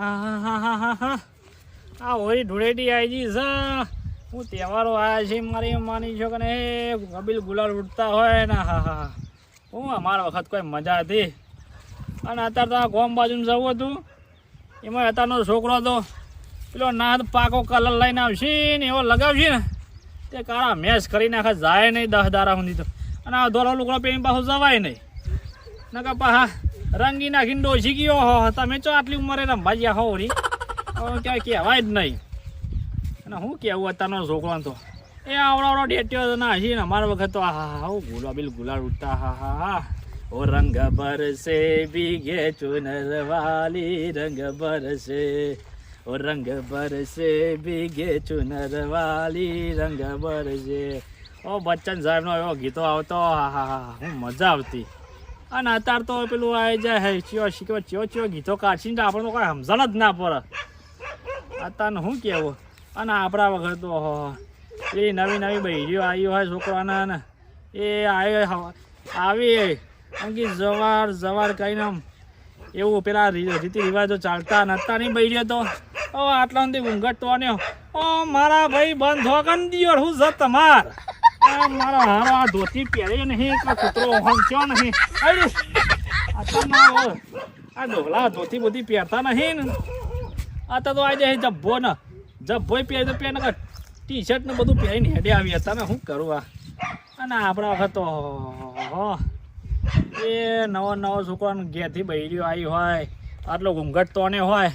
આહાહાહાહા. આ હોળી ધૂળેટી આવી જઈ છે. હું તહેવારો આવ્યા છે, મારી એમ માની છો કે કબીલ ગુલાલ ઉડતા હોય ને હા હા હું અમારા વખત કોઈ મજા હતી. અને અત્યારે તો આ ગોમ બાજુ જવું હતું. એમાં અત્યારનો છોકરો તો પેલો નાદ પાકો કલર લઈને આવશે ને એવો લગાવશે ને, તે કાળા મેચ કરી નાખે, જાય નહીં દસ દારા સુધી તો. અને આ ધોરો લુકડો પેન પાછું જવાય નહીં. નકા પાહા રંગી નાખીને ડોસી ગયો. હો તમે ચો આટલી ઉંમરે રમવા ગયા હો રી ક્યાંય કહેવાય જ નહીં. અને હું કહેવું અત્યારનો છોકરો તો, એ આવડો આવડો ડેટ્યો ના હજી અમારા વખત તો હા હા ગુલાબીલ ગુલાલ ઉડતા, હા હા હા. ઓ, રંગ બરસે ભીગે ચુનર વાલી રંગ બરસે ઓ, રંગ બરસે ભીગે ચુનર વાલી રંગ બરસે ઓ, બચ્ચન સાહેબનો એવો ગીતો આવતો હા હા હા, હું મજા આવતી. અને અત્યારે તો પેલું આવી જાય હે, ચિયો, શીખવા, ચિયો ચિયો, ગીતો કાઢીને આપણને કોઈ સમજણ જ ના પડે. અત્યારને શું કહેવું અને આપણા વગર તો એ નવી નવી બૈરીઓ આવી હોય છોકરાના ને એ આવી એમ કે જવાર જવાર કહીને આમ એવું પેલા રીતિ રિવાજો ચાલતા ને અત્યારની બૈરીઓ તો ઓ આટલા સુધી ઊંઘટ તો ને ઓ મારા ભાઈ બંધ હોગન દિયો હું છે તમાર મારા હારો ધોતી પહેરે નહીં કૂતરો કૂતરો થયો નહીં. આ ડોલા ધોતી બોતી પહેરતા નહીં ને. આ તો આ જાય જબ્બો ને જબ્બો પહેરી તો પહેર ટી શર્ટ ને બધું પહેરીને હેડે આવી હતા ને શું કરું આ? અને આપણા વખત તો હો, એ નવો નવો છોકરાને ઘેરથી બૈરીઓ આવી હોય આટલો ઘૂંઘટ તો ને હોય.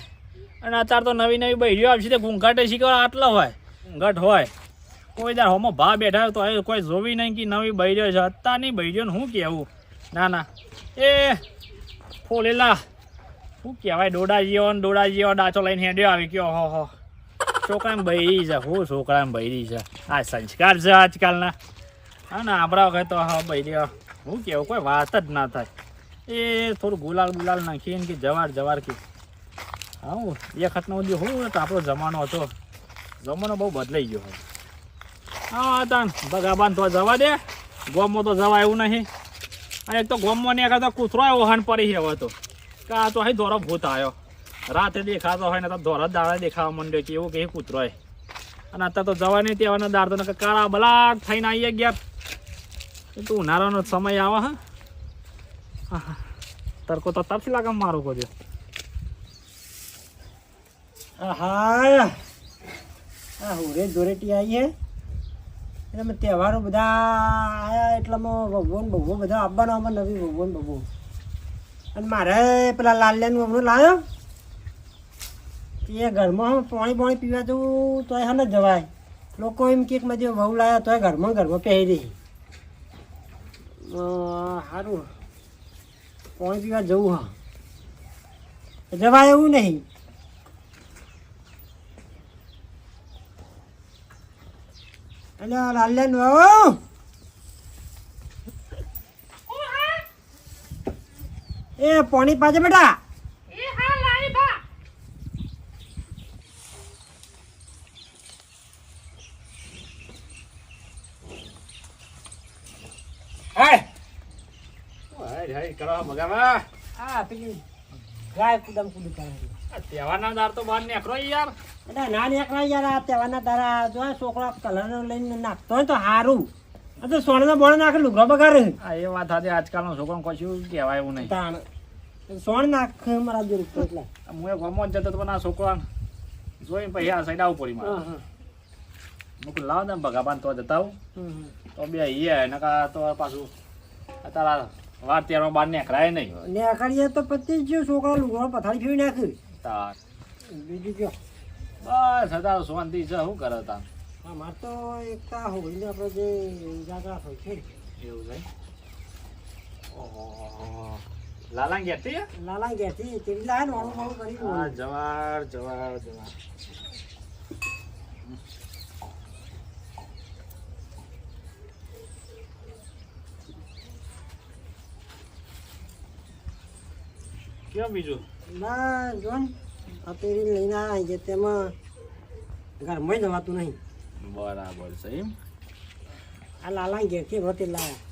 અને અત્યારે તો નવી નવી બૈરીઓ આવશે તે ઘૂંઘાટે શીખવા આટલો હોય ઘૂંઘટ હોય. કોઈ દાર હોમો ભા બેઠા હોય તો કોઈ જોવી નહીં કે નવી બૈરીઓ છે. અત્યારની બૈરીઓને શું કહેવું? ના ના. એ, ફોલેલા. શું કહેવાય દોડા જેવો ને દોડા ડાચો લઈને હેડ્યો આવી ગયો. હો હો. છોકરાને બૈરી છે. હું છોકરાને બૈરી છે. આ સંસ્કાર છે આજકાલના. હા, ને આપણા વખત તો, હા બૈરી હું કેવું, કોઈ વાત જ ના થાય. એ થોડું ગુલાલ ગુલાલ નાખીને કે જવાર જવાર કે. હા, હું એ વખતનો જે હું તો આપણો જમાનો હતો. જમાનો બહુ બદલાઈ ગયો. હા, તાન, ભગાબાન તો જવા દે. ગોમમાં તો જવા એવું નહીં. અને એક તો ગોમમાં ને તો કૂતરો ઓહાન પડી હવે તો. કે આ તો અહીં ધોરો ભૂત આવ્યો. રાતે દેખાતો હોય ને તો ધોરો દાડા દેખાવા માંડ્યો કે એવું કે કૂતરો અને અત્યારે તો જવાની તેવાના દાડ તો કાળા બલાક થઈને આવી ગયા એ તો ઉનાળાનો સમય આવે હા. તડકો તો તરથી લાગે મારું કહો હા હા હોરે ધોરેટી આવી હે. એટલે તહેવારો બધા આવ્યા એટલામાં ભગવાન બહુ બધા આવવાનો આમાં નવી ભગવાન બહુ. અને મારે પેલા લાલ્યાનું હમણાં લાવ્યો એ ઘરમાં પાણી પાણી પીવા જવું તોય હા જવાય. લોકો એમ કે મેં જે વહુ લાવ્યા તોય ઘરમાં ઘરમાં પહેરી દે. સારું પાણી પીવા જવું હા. જવાય એવું નહીં. અલ્યા લાલ્યાન વાવો એ પાણી પાજે બેટા હાય હાય હાય કરવા મગાવા હા પેલી ગાય કુદમ કુદી કરે તહેવાર ના દાર તો બહાર નીકળો યાર એટલે ના નીકળે યાર આ તહેવારના તારા જો છોકરા કલર લઈને નાખતો હોય તો સારું તો સોના બોણ નાખે લુગડો બગાડે હા એ વાત હતી આજકાલનો છોકરો કશું કહેવાય એવું નહીં. તાણ. સોણ નાખે મારા જોડે તો એટલે. હું એ ગમો જતો તો પણ આ છોકરા જોઈને પછી આ સાઈડ આવું પડી મારે. કીધું લાવ ને ભગાબાન તો જતા આવું. તો બે અહીંયા નકા તો પાછું તારા વાર તહેવારમાં બાર નીકળાય નહીં. ને અખાડીએ તો પતી જ છોકરા લુગડો પથારી ફેરવી નાખ્યું તાર બીજું કયો? બસ હતા શાંતિ છે શું કરે તા અમાર તો એકતા હોળીને આપણે જે જાગરા હોય છે એવું છે ઓહો લાલા ઘેરથી લાલા ઘેરથી તેવી લાવે ને વાળું વાળું કરી આ જવાર જવાર જવાર. કેમ બીજું? ના જો ને આ પેરી લઈને આવ્યા છે તેમાં ઘરમાં જવાતું નહીં. બરાબર છે એમ? આ લાલા ઘેરથી રોટી લાવ્યા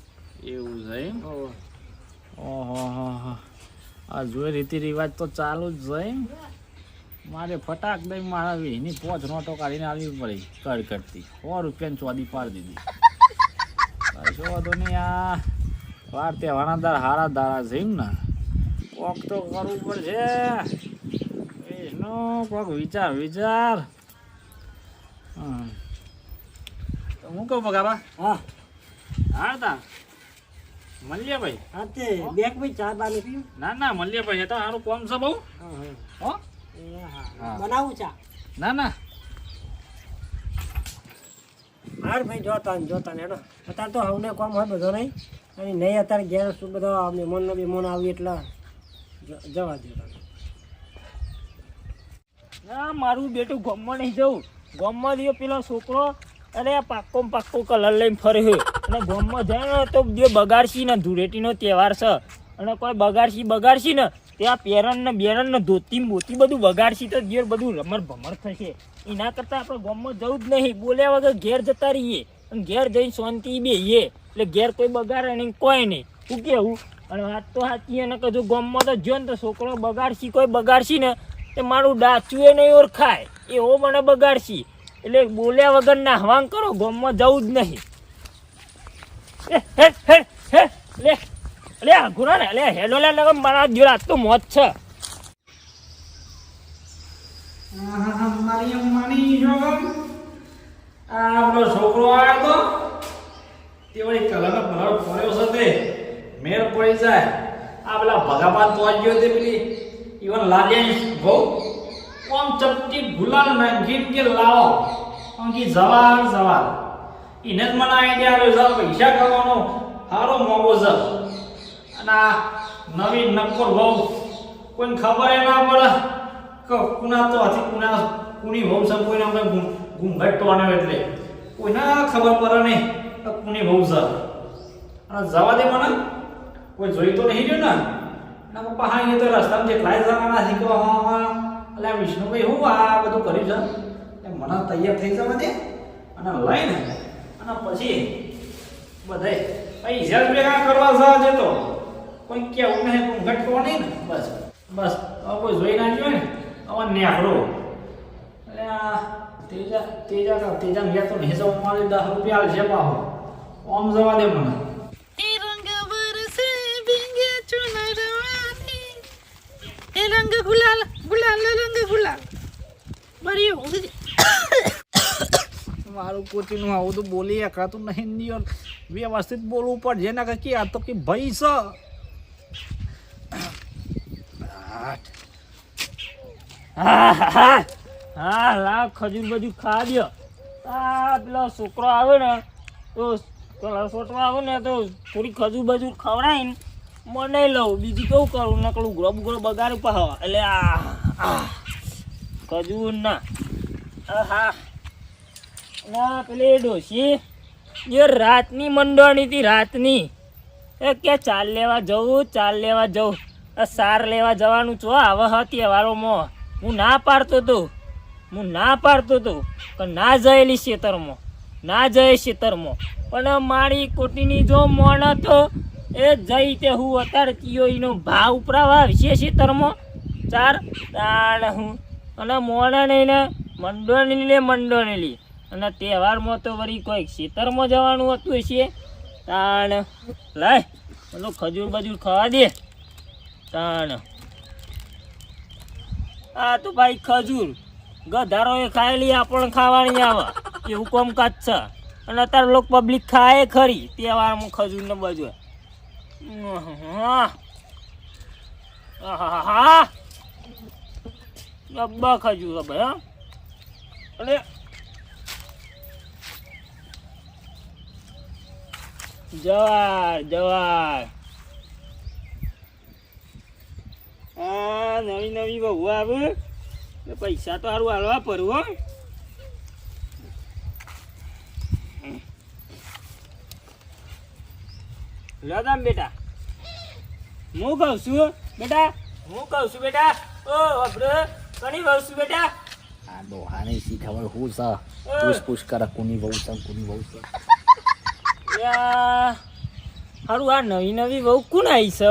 એવું છે એમ? ઓહો. હો આ જોઈ રીતિ રિવાજ તો ચાલુ જ છે એમ. મારે ફટાક દઈ મારા એની પોચ નોટો કાઢીને આવી પડી કર કરતી સો રૂપિયાની ચોદી પાડી દીધી. કશો વાંધો નહીં આ વાર તહેવારના દાર હારા દારા છે એમ ને. કોક તો કરવું પડશે. એનો કોક વિચાર વિચાર. હું કહું બગાબા હા હા. તા મળીએ ભાઈ હા તે બેગ ભાઈ ચા બાને પીયું ના ના મળીએ ભાઈ એ તો સારું કોમ છે બહુ. હા. બનાવું ચા? ના ના. હાર ભાઈ જોતા જોતા ને હેડો. અત્યારે તો હવને કોમ હોય બધો નહીં. અને નહીં અત્યારે ઘેર શું બધો મહેમાનનો બેમાન આવી એટલે જવા દે. ના, મારું બેટું ગામમાં નહીં જવું. ગામમાં રહ્યો પેલો છોકરો. અરે પાક્કો પાક્કો કલર લઈને ફરે અને ગામમાં જાય ને તો જે બગાડશી ને, ધૂળેટીનો તહેવાર છે. અને કોઈ બગાડશી બગાડશી ને ત્યાં પેરણ ને, બેરણ ને, ધોતી મોતી બધું બગાડશી તો ઘેર બધું રમણ ભમર થશે. એના કરતાં આપણે ગામમાં જવું જ નહીં. બોલ્યા વગર ઘેર જતા રહીએ. અને ઘેર જઈને શાંતિ બેહીએ. એટલે ઘેર કોઈ બગાડે નહીં, કોઈ નહીં. શું કેવું? અને વાત તો સાચી અને કજુ ગામમાં તો જો ને તો છોકરો બગાડશી, કોઈ બગાડશી ને તે મારું ડાચું એ નહીં ઓળખાય એવો મને બગાડશી. એટલે બોલ્યા વગર ના હવાંગ કરો, ગોમમાં જવું જ નહીં. લે લે ગુના ને લે, હેલો, લે લગન મારા જોડે આજ તો મોત છે. જો આપણો પડી જાય. આ પેલા ભગાબાદ ગયો તે પેલી. ઈવન લાજેશ બહુ કોમ ચપટી ગુલાલ નાખીને કે લાવો અંકી જવાર જવાર એને જ મને આઈડિયા આવ્યો જાવ પૈસા કમાવાનો સારો મોગો છે અને આ નવી નક્કોર બહુ કોઈને ખબર એ ના પડે કે કુના તો હતી કુના કુની ભવ છે કોઈને આપણે ઘૂંઘટ તો આને એટલે કોઈને ખબર પડે નહીં કે કુની ભવ છે અને જવા દે મને કોઈ જોઈ તો નહીં રહ્યું ને ના પપ્પા હા એ તો રસ્તામાં જેટલાય જવાના હા એટલે વિષ્ણુભાઈ હું આ બધું કર્યું છે એટલે મને તૈયાર થઈ જવા દે અને લઈને અને પછી બધાય પૈસા ભેગા કરવા છે તો. કોઈ કેવું નહીં ઘૂંઘટ ઘટકો નહીં ને. બસ બસ. કોઈ જોઈ ના જોઈ ને, હવે નેહરો. એટલે તેજા તેજા તેજા ગયા તો મારી મારે દસ રૂપિયા છે બાહો. ઓમ જવા દે મને. રંગ ગુલાલ ગુલાલ રંગ ગુલાલ મારી ઊંઘ મારું કોચીનું આવું તો બોલી એકાતું નહીં નિયર. વ્યવસ્થિત બોલવું પડે. જેના કે આ તો કે ભાઈ સ હા હા, હા હા લા ખજૂર બજૂર ખા દો. આ પેલો છોકરો આવે ને તો પેલા સોટવા આવે ને તો થોડી ખજૂર બજૂર ખવડાવીને મને લઉં, બીજું કેવું કરું? નકલું ઉઘરો બુઘરો બગાડું પાહવા એટલે આ ખજૂર ના. હા ના, પેલી ડોશી. એ રાતની મંડળની હતી, રાતની. એ કે ચાલ લેવા જવું ચાલ લેવા જવું સાર લેવા જવાનું છો હવે હતી તહેવારોમાં. હું ના પાડતો તો. હું ના પાડતો તો. કે ના જયેલી ખેતરમાં ના જઈએ ખેતરમાં પણ મારી કોટીની જો મોણ હતો એ જઈ તે હું અત્યારે કયો એનો ભાવ ઉપરાવા છે ખેતરમાં ચાર તાણ હું. અને મંડોની લે મંડોની લે. અને તહેવારમાં તો વળી કોઈ ખેતરમાં જવાનું હતું છે તાણ. લાય પેલો ખજૂર બજૂર ખાવા દે. તાણ. આ તો ભાઈ ખજૂર. ગધારો એ ખાયેલી આપણને ખાવાની આવે. એવું કોમકાજ છે. અને અત્યારે લોકો પબ્લિક ખાય ખરી. તહેવારમાં ખજૂર ને બધું. ડબ્બા ખજૂર ભાઈ હા અરે જવાર જવાર આ નવી નવી બહુ આવે. પૈસા તો સારું હાલવા પડવું હો લગામ બેટા. હું કહું છું બેટા હું કહું છું બેટા. ઓ અબ્ર કણી કહું છું બેટા. આ દોહાને શીખવડ હું સા? એ. પૂછપૂછ કર કોની બહુ છે કોની બહુ છે. હારું આ નવી નવી બહુ કોણ આવી છે?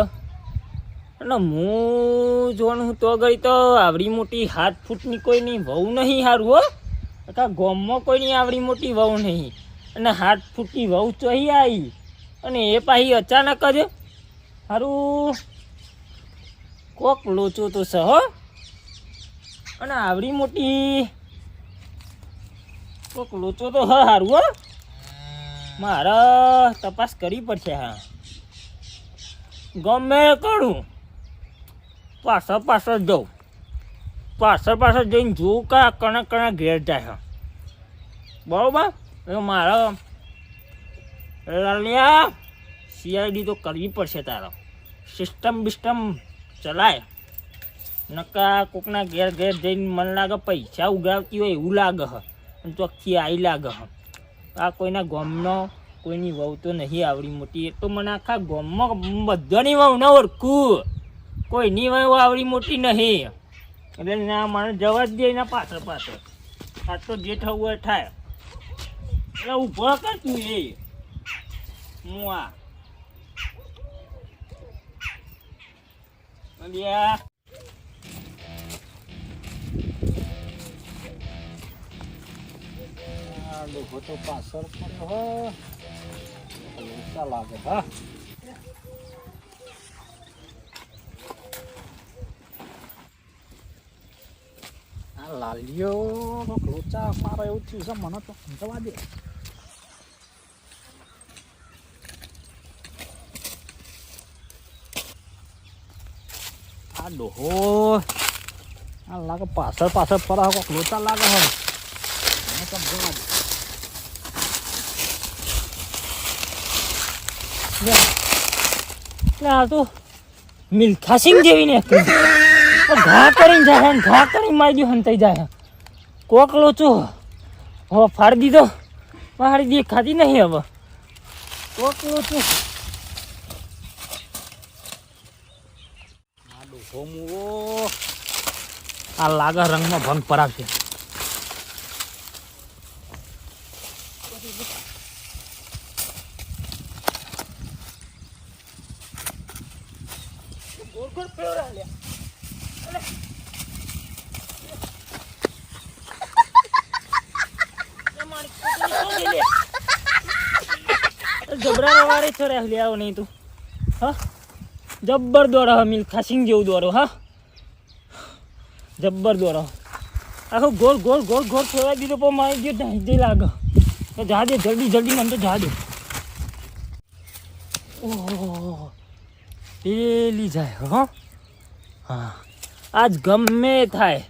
અને હું જોવાનું તો ગઈ તો આવડી મોટી હાથ ફૂટની કોઈની વહુ નહીં હારું હો. કાકા ગામમાં કોઈની આવડી મોટી વહુ નહીં. અને હાથ ફૂટની વહુ ચોહી આવી અને એ પાછી અચાનક જ સારું કોક લોચો તો છે, હો. અને આવડી મોટી કોક લોચો તો હ સારું હો. મારે તપાસ કરવી પડશે, હા. ગમે કરું, પાછળ પાછળ જઉં. પાછળ પાછળ જઈને જોઉં કા કણા કણા ઘેર જાય બરોબર? મારે લાલિયા સીઆઈડી તો કરવી પડશે તારો. સિસ્ટમ બિસ્ટમ ચલાય. નકા કોકના ઘેર ઘેર જઈને મને લાગે પૈસા ઉગાવતી હોય એવું લાગે હ. અને ચોખ્ખી આવી લાગે હ. આ કોઈના ગોમનો કોઈની વહુ તો નહીં આવડી મોટી. એ તો મને આખા ગોમમાં બધાની વહુ ન ઓળખું. કોઈની વહુ આવડી મોટી નહીં. એટલે ના મને જવા જ દે એના પાછળ પાછળ. આ તો જે થવું હોય, થાય. એટલે ઊભો કર તું એ. આ અલ્યા આ ડોહો તો પાછળ પડ્યો હો લોચા લાગે હા આ લાલિયો લોચા મારે એવું થયું છે મને તો સમજવા દે આ ડોહો આ લાગે પાછળ પાછળ પરા કોક લોચા લાગે હવે મને સમજવા દે એટલે આ તો મિલ્ખા સિંહ જેવી ને ઘા કરીને જાય ને, ઘા કરીને મારી દો હંતાઈ જાય કોક લોચો હવે ફાડી દીધો. મારી દી ખાધી નહીં હવે. કોક લોચો આ ડોહો મુવો આ લાગે રંગમાં ભંગ પરાવશે. ગોળ ગોળ પેવરા લ્યા જબરા વારે છો રે લે આવો નહીં તું. હા? જબ્બર દોડો હા મિલ્ખા સિંહ જેવું દોડો હા? જબ્બર દોડો આખો ગોળ ગોળ ગોળ ગોળ ફેરવાઈ દીધો, પણ મારી જે ઢાંકી લાગે. તો જા દે જલ્દી જલ્દી મને તો જા દે ઓહો. પેલી જાય, હો? હા. આજ ગમે થાય.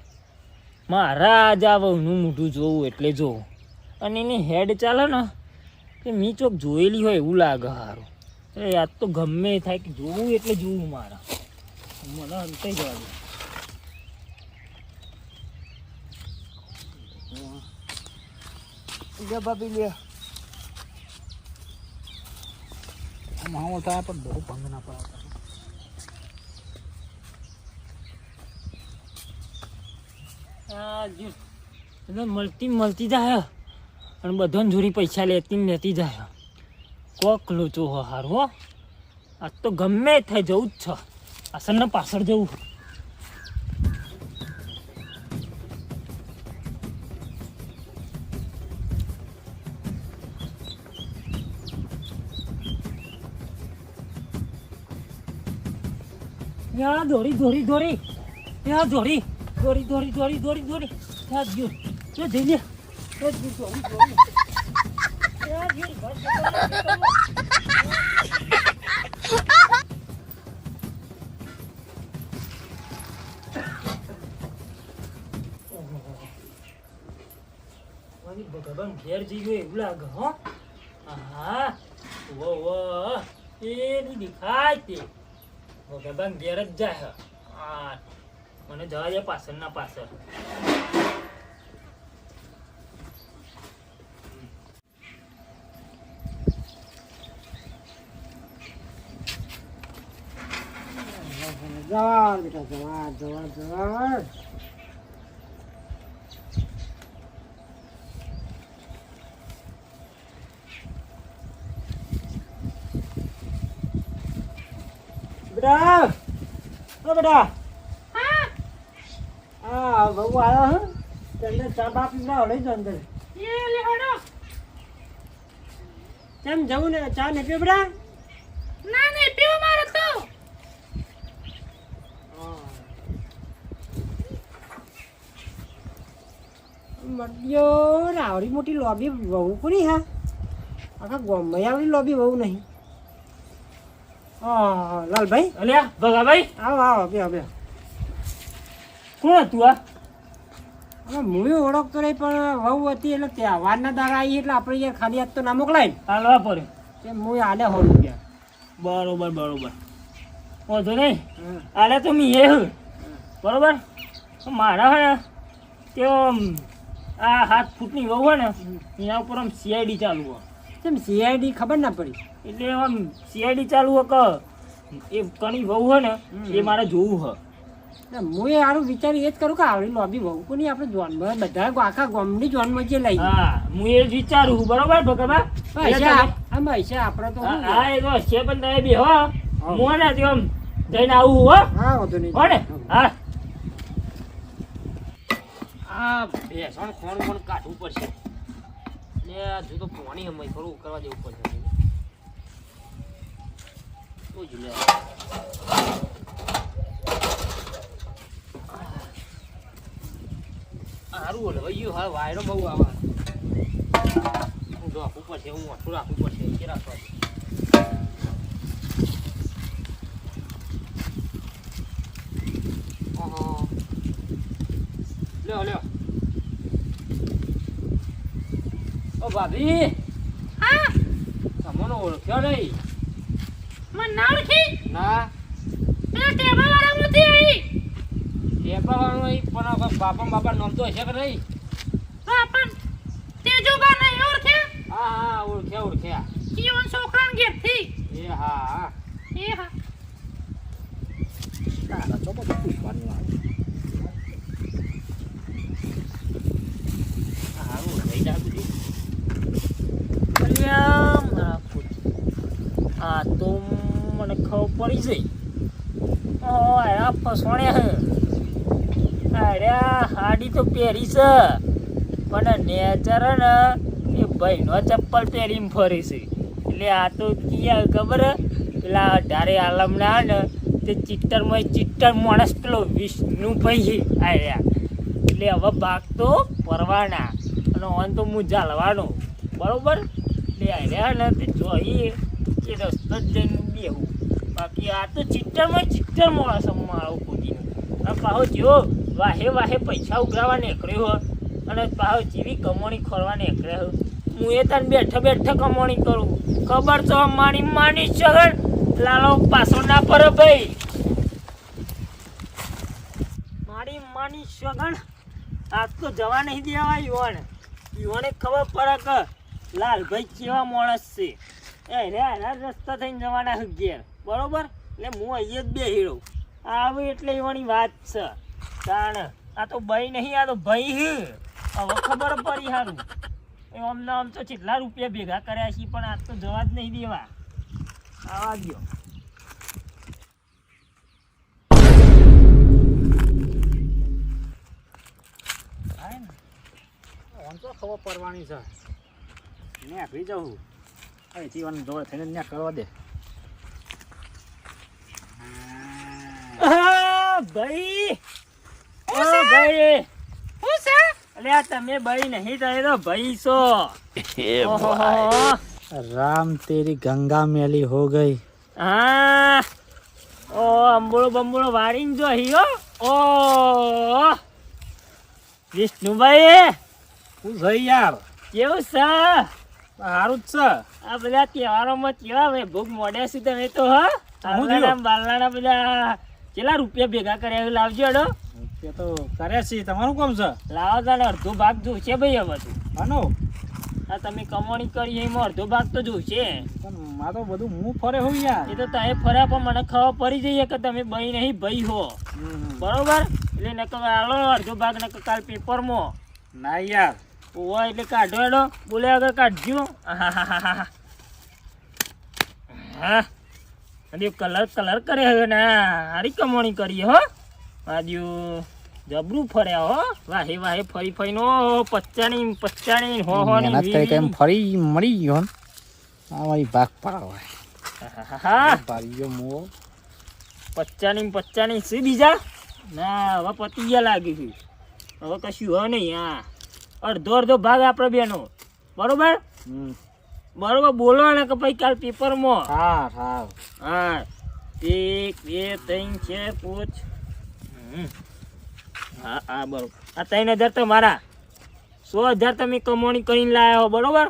મારા આજ આ મોઢું જોવું એટલે જોવું અને એની હેડ ચાલે ને, કે મી ચોક જોયેલી હોય એવું લાગે સારું એટલે યાદ તો ગમે થાય કે જોવું એટલે જોવું મારા. મને અંતે જવા દે બાપી લે માહોલ થાય પણ બહુ ભંગ ના પડાવતા આ જો. મળતી મળતી જાય. અને બધાને જોરી પૈસા લેતી ને લેતી જાય. કોક લોચો હો હારું હો આજ તો ગમે તે થાય જવું જ છે. પાછળ ને પાછળ જવું. યા દોરી દોરી દોરી. યા દોરી દોરી દોરી દોરી દોરી દોરી. યા જો જો જઈ લે યા જો દોરી દોરી યા જો બસ મારી ભગવાન ઘેર જઈ ગયો એવું લાગે હો હા વો વો એની દેખાય તે ભગવાન ઘેર જ જાય છે. હા મને જવા દે પાછળ ના પાછળ જવાન બેટા જવાન જવાન જવાન બેટા ઓ બેટા હા આ બહુ આવ્યો હે અંદર ચા બા પીવડાવો લઈ જાઓ અંદર એ લે હડો કેમ જવું ને ચા ને પીવો બેટા ના નહીં પીવો મારે તો મડ્યો આવડી મોટી લોબી વહુ પૂરી હા? આખા ગોમમાં આવડી લોબી વહુ નહીં. હા લાલભાઈ? અલ્યા ભગાભાઈ? આવો આવો બે બે. કોણ હતું આ? હવે ઓળખતો નહીં પણ વહુ હતી એટલે તહેવારના દારા આવી એટલે આપણે યાર ખાલી હાથ તો ના મોકલાય ને. હાલવા પડ્યો તે હું આલે રૂપિયા બરોબર બરોબર. વાંધો નહીં. આલે તો મી એ બરોબર? તો મારા હે ને તે આમ આ હાથ ફૂટની વહુ ને એના ઉપર આમ સીઆઈડી ચાલુ હોય. કેમ સીઆઈડી ખબર ના પડી? એટલે આમ સીઆઈડી ચાલુ હોય કે એ કણી વહુ હોય ને એ મારે જોવું હોય. હું એ સારું વિચારી એ જ કરું કે આવડી લોબી વહુ કોની આપણે જોનમાં બધા આખા ગામની જોનમાં જે લઈ હા હું એ જ વિચારું છું. બરોબર ભગવા હા આમ પૈસા આપણે તો હા એ તો છે પણ તમે બી હો. હું. ને તેમ જઈને આવું હો. હા વાંધો નહીં. હો. હા. આ ભેસણ ખોણ પણ કાઢવું પડશે. ને હજુ તો પાણી સમય થોડું કરવા દેવું પડશે. તો જ સારું ઓલે વયું હા વાયરો બહુ આવે. રાખવું પડશે હું ઓછું રાખવું પડશે કે રાખવા ઓહો. લ્યો લ્યો ઓ ભાભી? હા. તમને ઓળખ્યો નહીં? મને ના ઓળખી? ના? પેલા ટેબલ વાળા નથી આવી ટેપાવાનું નહીં પણ બાપા બાપા નામ તો હશે કે નહીં? બાપન તેજોબા નહીં ઓળખ્યા? હા હા ઓળખ્યા ઓળખ્યા. જીવન છોકરાને ઘેરથી. એ હા. હા એ હા. તારા બધું પૂછવાનું આવે સારું લઈ જા બધી અલ્યા મારા પુત. આ તો મને ખબર પડી જઈ ઓ આ ફસવાણે હે હાડી તો પહેરી છે. પણ નેચર ને, એ ભાઈનો ચપ્પલ પહેરીને ફરી છે. એટલે આ તો કિયા ખબર? પેલા અઢારે આલમના તે ચિત્તરમાં ચિત્તર માણસ પેલો વિષ્ણુભાઈ છે આર્યા એટલે હવે ભાગ તો પરવાના અને ઓન તો હું ચાલવાનો બરોબર? એટલે આવ્યા ને, તે જોઈએ કે રસ્તો જઈને બેહું. બાકી આ તો ચિત્તરમાં ચિત્તર માણસ મારો ખોટીનો અને પાહો જેવો વાહે વાહે પૈસા ઉઘરાવા નીકળ્યો અને પાહો જેવી કમાણી ખોરવા નીકળ્યો હો એ તને બેઠા બેઠા કમાણી કરું. ખબર તો મારી માની સગન લાલો પાછો ના પડે ભાઈ. મારી માની સગણ આજ તો જવા નહીં દેવા યુવાને. યુવાને ખબર પડે કે લાલભાઈ કેવા માણસ છે. એ રે રસ્તા થઈને જવાના ઘેર. બરોબર? એટલે હું અહીંયા જ બે હીરો આવી એટલે એવાની વાત છે. તાણ આ તો ભાઈ નહીં આ તો ભાઈ હે. હવે ખબર પડી સારું એ અમને આમ તો કેટલા રૂપિયા ભેગા કર્યા છે પણ આજ તો જવા જ નહીં દેવા. આવા ગયો. ને. ખબર પડવાની છે. ને આપી જવું ઓન જોડે થઈને ત્યાં કરવા દે આ ભાઈ. ઓ ભાઈ. હું છે? અલે આ તમે ભાઈ નહીં થાય તો ભાઈ છો. ઓહોહો. રામ તેરી ગંગા મેલી હો ગઈ. હા. ઓ અંબોળો બંબોળો વાળીને જો હિયો ઓ. વિષ્ણુભાઈ. હું થઈ યાર? કેવું છે? સારું જ છે. આ બધા તહેવારોમાં કેવા ભાઈ ભૂખ મોડ્યા છે તમે તો હા. હું બાલનાના બધા કેટલા રૂપિયા ભેગા કર્યા લાવજો અડો તે તો કરે છે. તમારું કોમ છે? લાવો તાને અડધો ભાગ જોશે ભાઈ હવે તો. હા આ તમે કમાણી કરી એમાં અડધો ભાગ તો જોશે. પણ આ તો બધું હું ફરે હોઉં યાર. એ તો તમે ફર્યા પણ મને ખબર પડી જઈએ કે તમે ભાઈ નહીં ભાઈ હો. બરોબર? એટલે નકર આલો અડધો ભાગ નકર કાલ પેપરમાં. ના યાર. ઓવા એટલે કાઢો એડો બોલે આગળ કાઢજો. હા. હા. અને કલર કલર કરે હવે ને. સારી કમાણી કરી હો. આજુ જબરું ફર્યા હો. વાહે વાહે ફરી ફરીનો પચાણી પચાણી હો હો ની મહેનત કરી ફરી મળી ગયો આ મારી ભાગ પડાવ. હા પાડી ગયો મો. પચાણી ને શું બીજા? ના હવે પતી ગયા લાગે છે. હવે કશું હો નહીં હા. અડધો અડધો ભાગ આપણે બેનો. બરોબર? બરોબર બોલો ને કે ભાઈ કાલ પેપરમાં? હા હા. હા. એક બે ત્રણ છે પૂછ. હા હા બરોબર. આ ત્રણ હજાર તમારા સો હજાર તમે કમાણી કરીને લાયા હો બરોબર?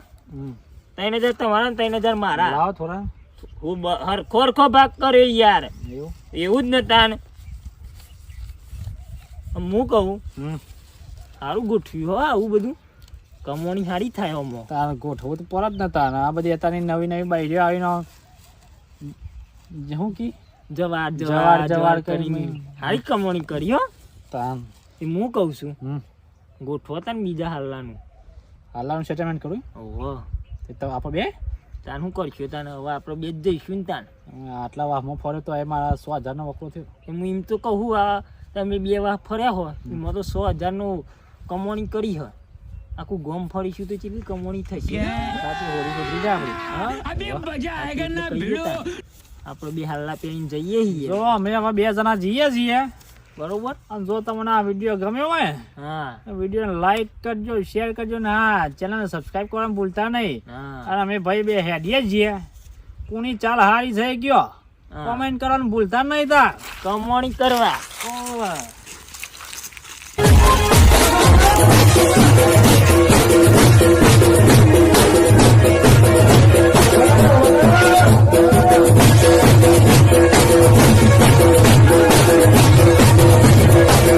ત્રણ હજાર તમારા ને ત્રણ હજાર મારા. લાવો થોડા. હું હર હરખો હરખો ભાગ કર્યો યાર. એવું? જ નતા ને હું કહું સારું ગોઠવ્યું હો આવું બધું. કમાણી સારી થાય ઓમો. તાર ગોઠવું તો પર જ નતા ને આ બધી અત્યારની નવી નવી બાઈડીઓ આવીને શું કી? જવાર જવાર, જવાર. કરીને. સારી કમાણી કરી હો. તાન એ હું કહું છું ગોઠવો તને બીજા હાલવાનું. હાલાનું સેટલમેન્ટ કરું? ઓહો. તે આપણે બે? તાન હું કરશું? તાન હવે આપણે બે જ જઈશું ને તાન આટલા વાહમાં ફર્યો તો એ મારા સો હજારનો વકરો થયો. એ હું એમ તો કહું આ તમે બે વાહ ફર્યા હોય એમાં તો સો હજારનું કમાણી કરી હોય આખું ગોમ ફરીશું તો ચેવી કમાણી થશે. સાચી હોળી સુધરી જાય આપણી. હા? આપણે બે હાલના પહેરીને જઈએ છીએ. જો અમે હવે બે જણા જઈએ છીએ. બરોબર? અને જો તમને આ વીડિયો ગમ્યો હોય હા. વીડિયો લાઈક કરજો શેર કરજો ને હા ચેનલને સબસ્ક્રાઈબ કરવાનું ભૂલતા નહીં. હા. અને અમે ભાઈ બે હેડીએ છીએ. કોની ચાલ હારી થઈ ગયો. કોમેન્ટ કરવાનું ભૂલતા નહીં તા કમાણી કરવા.